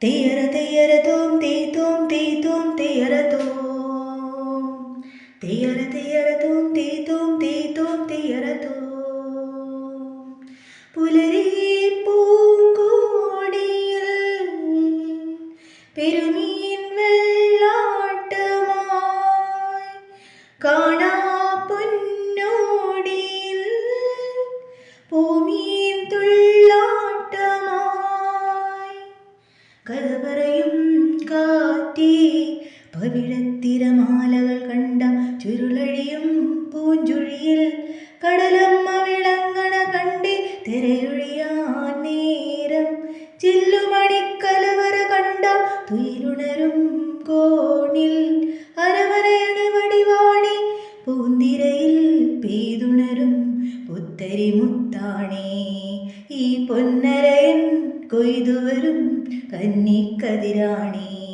தேயர தேயர தோம் தே தோம் പവിഴത്തിരമാലകൾ കണ്ട ചുരുളഴിയും പൂഞ്ചുഴിയിൽ കടലമ്മ വിളങ്ങണ കണ്ടി തിരയൊഴിയാൻ നേരം. ചില്ലുമണിക്കലവര കണ്ട തുയിലുണരും കോണിൽ അരവരയണി വടിവാണി. പൂന്തിരയിൽ പെയ്തുണരും പുത്തരി മുത്താണേ. ഈ പൊന്നരയൻ കൊയ്തുവരും കന്നിക്കതിരാണി.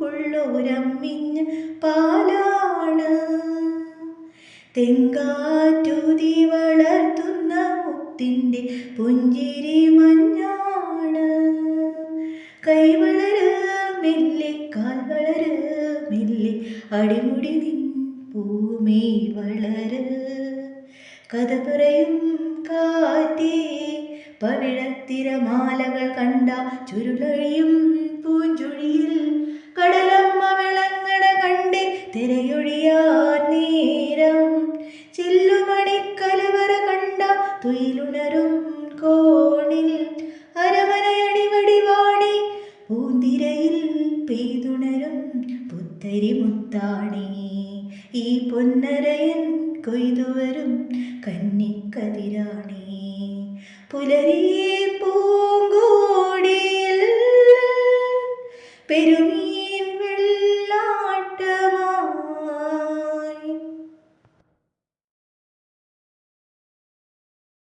പുള്ളോരമ്മിഞ്ഞ പാലാണ്. തെങ്കാറ്റുതി വളർത്തുന്ന മുത്തിന്റെ പുഞ്ചിരി മഞ്ഞാണ്. കൈ വളര് മെല്ലെ കാൽ വളര് മെല്ലെ അടിമുടി നിൻ പൂമേ വളര്. കഥ പറയും കാറ്റേ പവിഴത്തിരമാലകൾ കണ്ട ചുരുളഴിയും തിരയൊഴിയാ നേരം. ചില്ലുമണിക്കലവറ കണ്ട തുയിലുണരും കോണിൽ. അരമനയണി വടിവാണി പൂന്തിരയിൽ പെയ്തുണരും പുത്തരി മുത്താണി. ഈ പൊന്നരയൻ കൊയ്തുവരും കന്നിക്കതിരാണി. പുലരിയെ പൂങ്കോടിയിൽ. പെരുമീ